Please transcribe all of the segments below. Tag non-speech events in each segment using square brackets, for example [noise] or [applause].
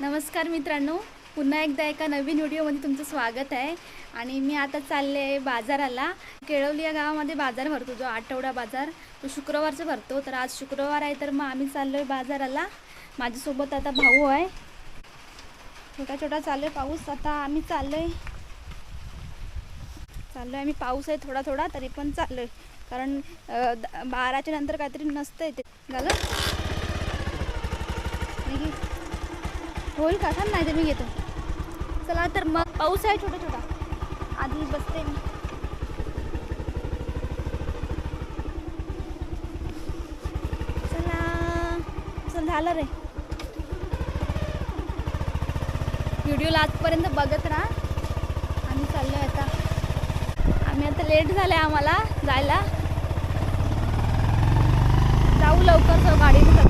नमस्कार मित्रांनो. पुन्हा एकदा एका नवीन व्हिडिओमध्ये तुमचं स्वागत आहे. आणि मी आता चालले आहे बाजाराला. केळवली या गावामध्ये बाजार भरतो जो आठवडा बाजार. तो शुक्रवारचा भरतो. तर आज शुक्रवार आहे तर मग आम्ही चाललो आहे बाजाराला. माझ्यासोबत आता भाऊ आहे. छोटा छोटा चालू आहे पाऊस. आता आम्ही चाललो आहे चाललो आहे आम्ही. पाऊस आहे थोडा थोडा तरी पण चाललो आहे कारण द- बाराच्या नंतर काहीतरी नसतं ते. झालं? होईल का? थांब नाही तर मी घेतो. चला तर मग पाऊस आहे छोटा छोटा. आधी बसते मी. चला. चल झालं रे. व्हिडिओला आजपर्यंत बघत राहा. आम्ही चाललोय आता. आम्ही आता लेट झालं आहे आम्हाला जायला. जाऊ लवकर जाऊ गाडीने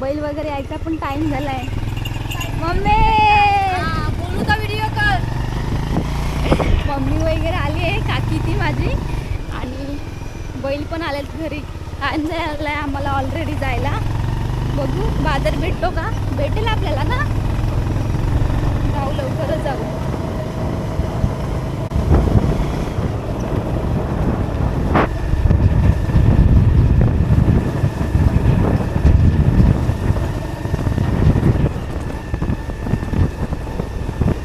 बैल वगैरे यायचा पण टाइम झालाय. मम्मी! बोलू का व्हिडिओ कर मम्मी वगैरे आली आहे काकी ती माझी. आणि बैल पण आलेत घरी. टाइम झालाय आम्हाला ऑलरेडी जायला. बघू बाजार भेटतो का? भेटेल आपल्याला ना? जाऊ लवकरच जाऊ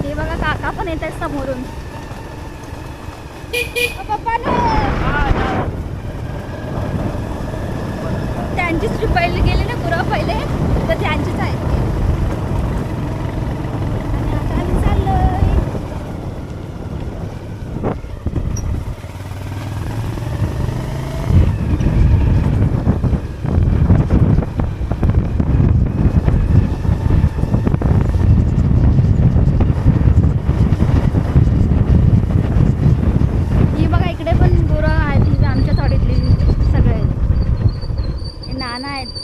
हे बघा काका पण येत आहेत समोरून. पप्पा त्यांचीच ट्रिप पहिले गेली ना गुरं पहिले? तर त्यांचीच आहेत ती. आणि आता आम्ही चाललोय ही बघा इकडे पण गुरं आहेत ही आमच्या थोडीतली सगळे हे नाना आहेत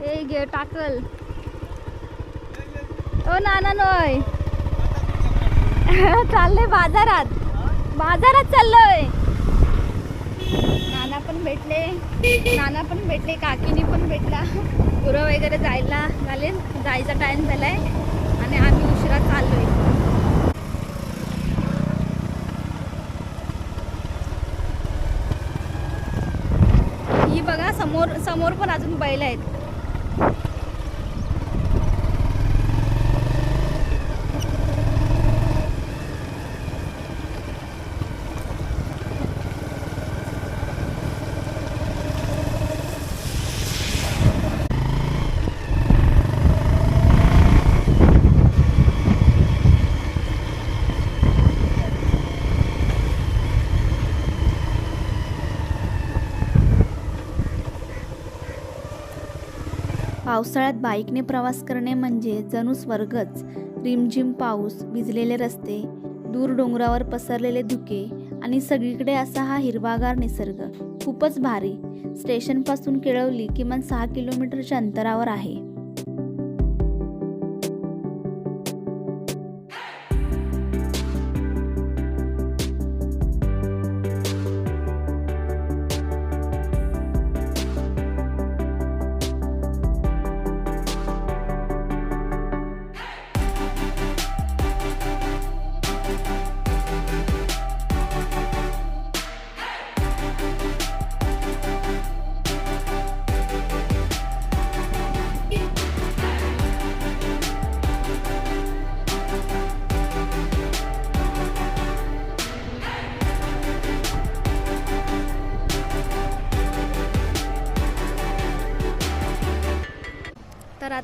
हे घे टाकल ओ नाना नोय [laughs] चाललंय बाजारात. बाजारात चाललोय. नाना पण भेटले. नाना पण भेटले काकीनी पण भेटला. गुरं वगैरे जायला झाले. जायचा टाइम झालाय. आणि आम्ही उशिरा चाललोय. ही बघा समोर समोर पण अजून बैल आहेत. पावसाळ्यात बाईकने प्रवास करणे म्हणजे जणू स्वर्गच. रिमझिम पाऊस भिजलेले रस्ते दूर डोंगरावर पसरलेले धुके आणि सगळीकडे असा हा हिरवागार निसर्ग. खूपच भारी. स्टेशनपासून केळवली किमान सहा किलोमीटरच्या अंतरावर आहे.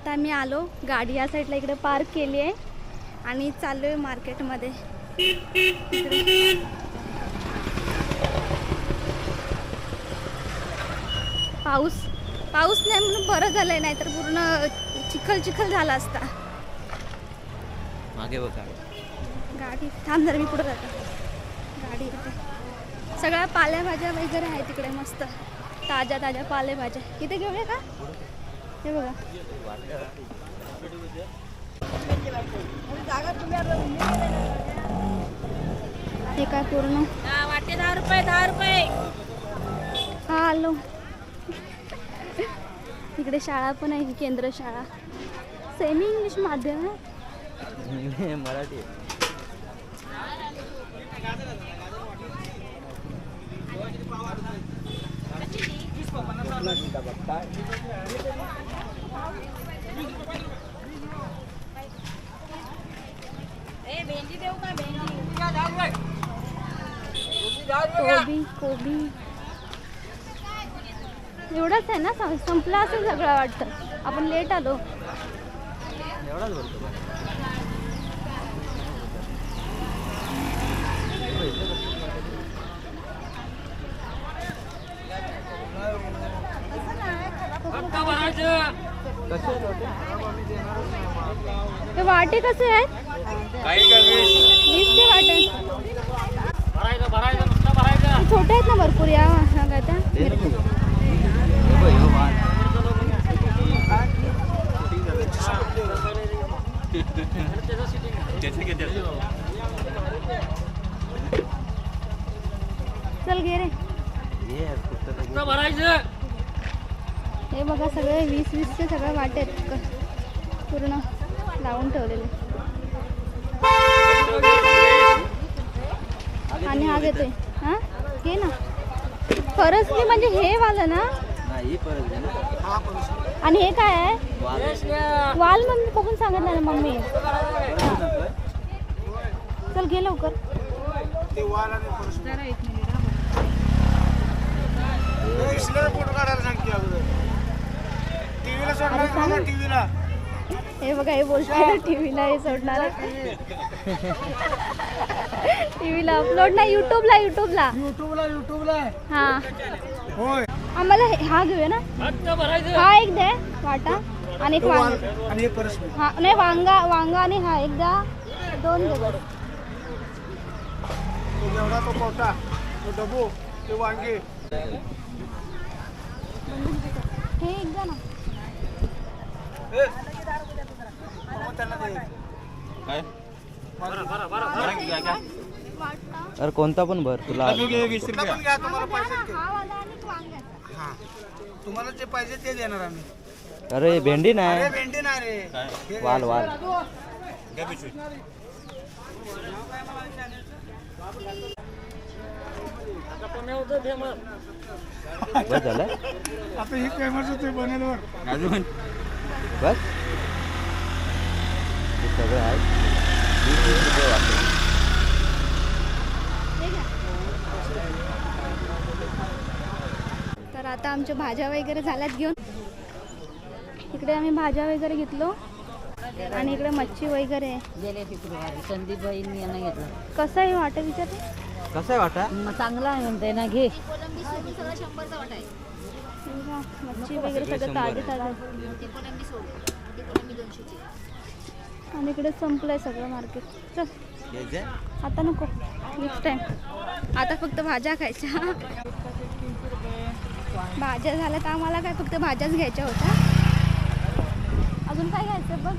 आता मी आलो. गाडी या साईडला इकडे पार्क केली आहे. आणि चाललो आहे मार्केटमध्ये. पाऊस. पाऊस नाही म्हणून बरं झालंय नाहीतर पूर्ण चिखल चिखल झाला असता. मागे बघा गाडी. थांब जरा मी पुढे जाते. गाडी इथे. सगळ्या पालेभाज्या वगैरे आहे तिकडे मस्त. ताज्या ताज्या पालेभाज्या. इथे घेऊया का? हे बघा. हे काय पूर्ण? वाटे दहा रुपये दहा रुपये हा आलो. तिकडे शाळा पण आहे ही केंद्र शाळा. सेमी इंग्लिश माध्यम आहे. मराठी. बघता कोबी कोबी. एवढंच आहे ना? संपलं असेल सगळं वाटतं. आपण लेट आलो? ते वाटे कसे आहेत? छोटे आहेत ना भरपूर या ह्या काय चल गे रे. हे बघा सगळे वीस वीसचे सगळे वाटे आहेत. पूर्ण लावून ठेवलेले. आणि हा घेतोय हा? घे ना. फरसबी म्हणजे हे वालं ना? नाही आणि हे काय आहे? वाल. मम्मी बघून सांगितलं ना मम्मी? चल घे लवकर. फोटो काढायला सांगते अगोदर. टीव्हीला सोडणार टीव्हीला? हे बघा हे बोलतोय टीव्हीला हे सोडणार टीव्हीला अपलोड नाही युट्यूबला युट्यूबला युट्यूबला युट्यूबला हा. होय. आम्हाला हे- हा घेऊया ना? हा एक दे वाटा. आणि एक वांग. आणि एक परस हा नाही वांगा वांगा आणि हा एक द्या. दोन दे बस तो जेवढा तो कोटा तो डबू ते वांगे. हे एक द्या ना. अरे कोणता पण भर तुला कुठला पण घ्या तुम्हाला हा हा जे पाहिजे ते देणार आम्ही. अरे भेंडी अरे नाही भेंडी नाही रे. हे वाल वाल. बस झालं? आता ही फेमस होते बनेलवर. अजून? बस. हे सगळं आहे. वीस वीस रुपये वाटतं. घ्या. तर आता आमच्या भाज्या वगैरे झाल्यात घेऊन. इकडे आम्ही भाज्या वगैरे घेतलो. आणि इकडे मच्छी वगैरे. संदीप बहीण यांना घेतलं कसं आहे वाटत? विचारते कसं आहे वाटा मग चांगला आहे म्हणते ना घे. हे मच्छी वगैरे सगळं ताजे ताजे. आणि इकडे संपलंय सगळं मार्केट चल. आता नको. नेक्स्ट टाइम आता फक्त भाज्या खायच्या. भाज्या झाल्या तर आम्हाला काय फक्त भाज्याच घ्यायच्या होत्या? अजून काय घ्यायचं बघ?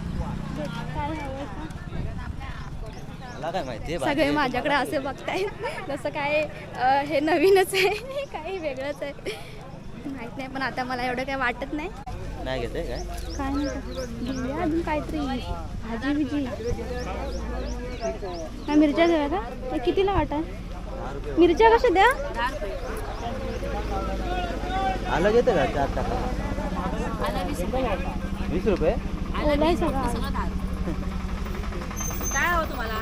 काय सगळे माझ्याकडे असे बघताय जसं काय हे नवीनच आहे. काही वेगळंच आहे. माहीत नाही पण आता मला एवढं काय वाटत नाही. काय? काय नाही. अजून काहीतरी. भाजी बिजी काय मिरच्या घेऊया का? हे कितीला वाटा मिरच्या कशा द्या? आलं घेते का चार टाका? वीस रुपये? आहे सगळं. काय हो तुम्हाला?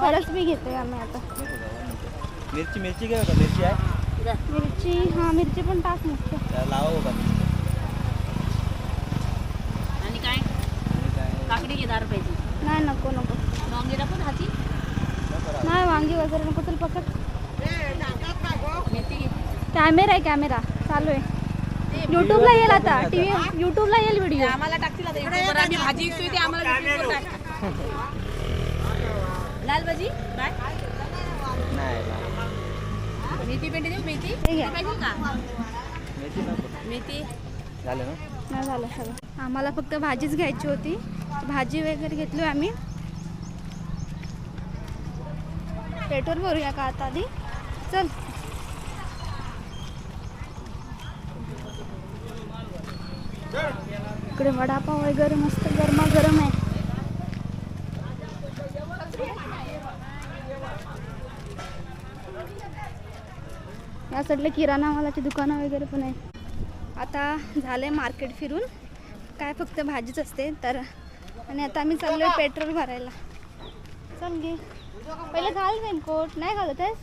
खरंच मी घेते आम्ही आता. मिरची मिरची घ्या का? मिरची आहे? मिरची हा मिरची पण टाक मस्त. त्याला लावा बघा आणि काय काकडी घे दहा रुपयाची नाही नको नको. वांगीला पण हाती? नाही वांगी वगैरे नको चल पकड. कॅमेरा आहे कॅमेरा. चालू आहे. युट्यूबला येईल आता. टीव्ही युट्यूबला येईल व्हिडिओ आम्हाला टाकतील आता भाजी ते आम्हाला. लाल भाजी? नाही. मेथी पेंडी देऊ मेथी? मेथी नको. मेथी. झालं ना? नाही झालं सगळं आम्हाला फक्त भाजीच घ्यायची होती. भाजी वगैरे घेतली आम्ही. पेट्रोल भरूया का आता आधी? चल. इकडे वडापाव वगैरे मस्त गरमागरम आहे. या साईडला किराणा मालाची दुकानं वगैरे पण आहे. आता झालंय मार्केट फिरून. काय फक्त भाजीच असते तर आणि आता आम्ही चाललोय पेट्रोल भरायला. चल घे. पहिले घाल रेनकोट नाही घालत आहेस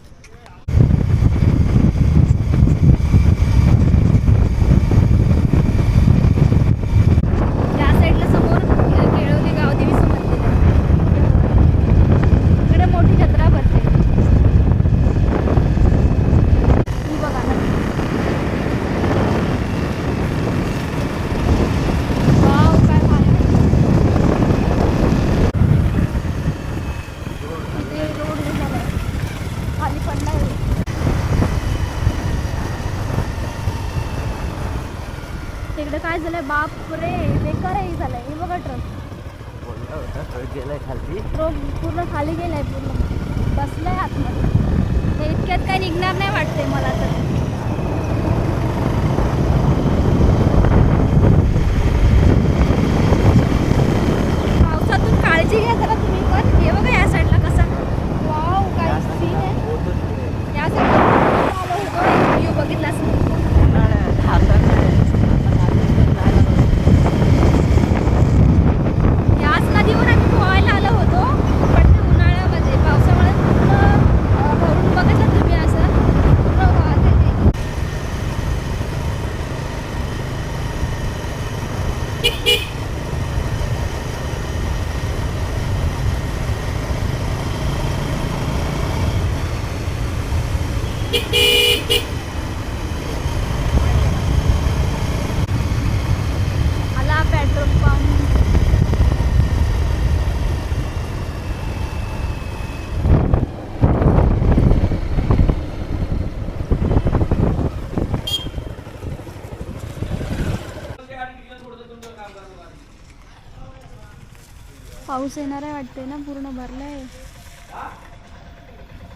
पाऊस येणार आहे वाटते ना पूर्ण भरलाय.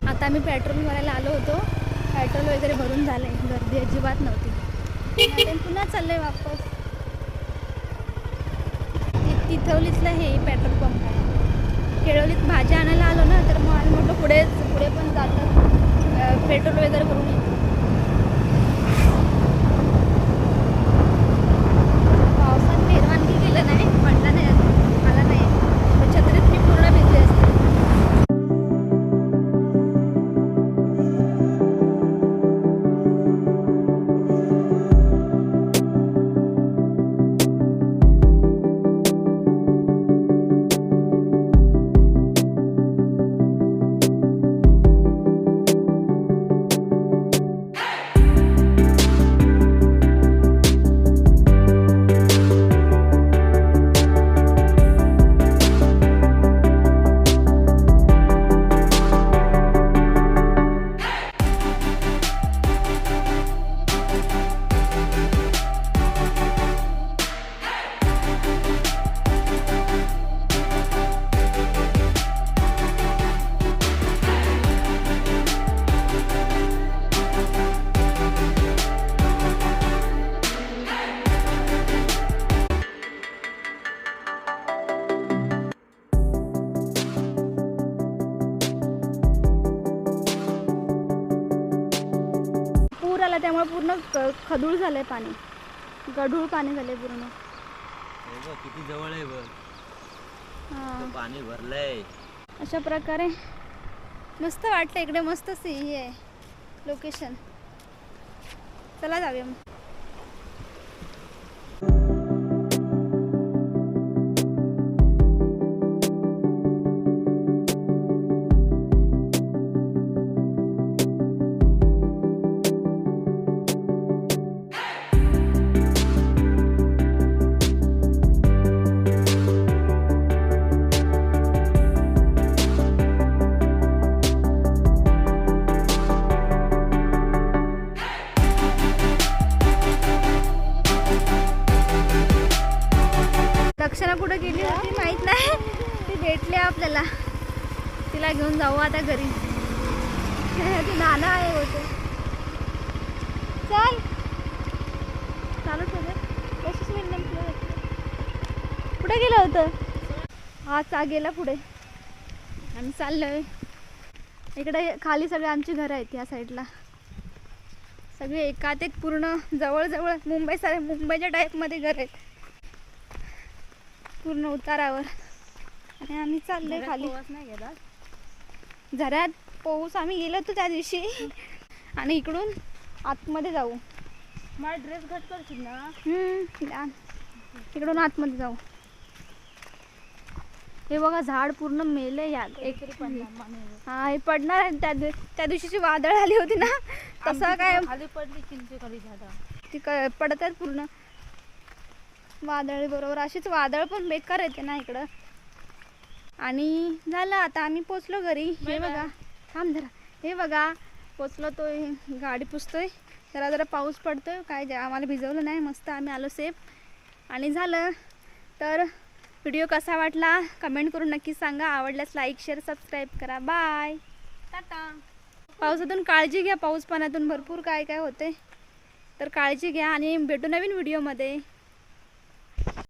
आता आम्ही पेट्रोल भरायला आलो होतो. पेट्रोल वगैरे भरून झालंय. गर्दी अजिबात नव्हती. आता पुन्हा चाललंय वापस. तिथवलीतलं हे पेट्रोल पंप आहे. केळवलीत भाज्या आणायला आलो ना तर मग आम्ही म्हटलं पुढेच पुढे पण जातात. पेट्रोल वगैरे भरून त्यामुळे पूर्ण क- खदूळ झालंय पाणी. गढूळ पाणी झालंय पूर्ण. किती जवळ आहे बघ. हा. पाणी भरलंय. अशा प्रकारे मस्त वाटतं इकडे मस्त सी हे आहे लोकेशन चला जाऊया मग. दक्षिणा कुठं गेली होती माहीत नाही. ती भेटली आपल्याला. तिला घेऊन जाऊ आता घरी. [laughs] ती नाना आहे होते चल. चालू होते कशीच मिनिट कुठे गेलं होतं. हा चा गेला पुढे. आम्ही चाललोय. इकडे खाली सगळे आमची घरं आहेत या साईडला. सगळे एकात एक पूर्ण. जवळजवळ मुंबई सारे मुंबईच्या टाईपमध्ये घर आहेत. पूर्ण उतारावर. आणि आम्ही चाललोय खाली. नाही गेला झऱ्यात पाऊस आम्ही गेलो होतो त्या दिवशी. आणि इकडून आतमध्ये जाऊ. मला ड्रेस घट करशील ना. इकडून आतमध्ये जाऊ. हे बघा झाड पूर्ण मेले या एक हा हे पडणार आहे त्या त्या दिवशीची वादळ आली होती ना. तसं काय खाली पडली चिंचे खाली झाडा. ती क- पडत आहेत पूर्ण. वादळ बरोबर. अशीच वादळ पण बेकार येते ना इकडं. आणि झालं आता आम्ही पोचलो घरी. हे बघा. थांब जरा. हे बघा. पोचलो तो गाडी पुसतोय. जरा जरा पाऊस पडतोय. काय आम्हाला भिजवलं नाही. मस्त आम्ही आलो सेफ आणि झालं. तर व्हिडिओ कसा वाटला? कमेंट करून नक्की सांगा. आवडल्यास लाईक शेअर सबस्क्राईब करा. Bye tata. पावसातून काळजी घ्या. पाऊस पाण्यातून भरपूर काय काय होते. तर काळजी घ्या. आणि भेटू नवीन व्हिडिओमध्ये